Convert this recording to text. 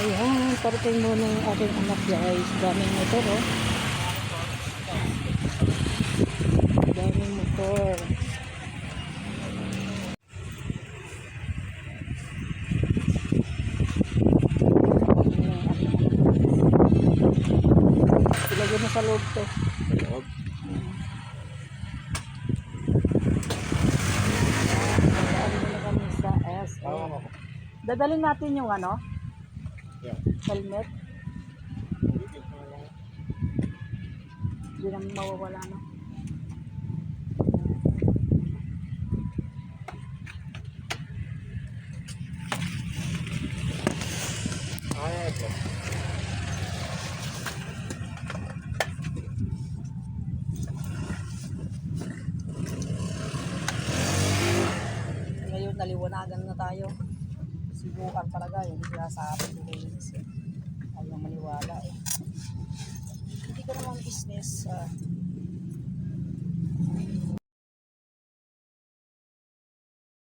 Ayan, parating muna yung aking anak guys. Daming motor oh. Daming motor. Ilagay mo sa loob to. Dadalhin natin yung ano. Helmet. Hindi naman mawawala ito. Ngayon naliwanagan na tayo. Sibukan talaga yun. Sinasabi ko Linis eh. Ayaw maniwala eh. Hindi ko naman business. ah,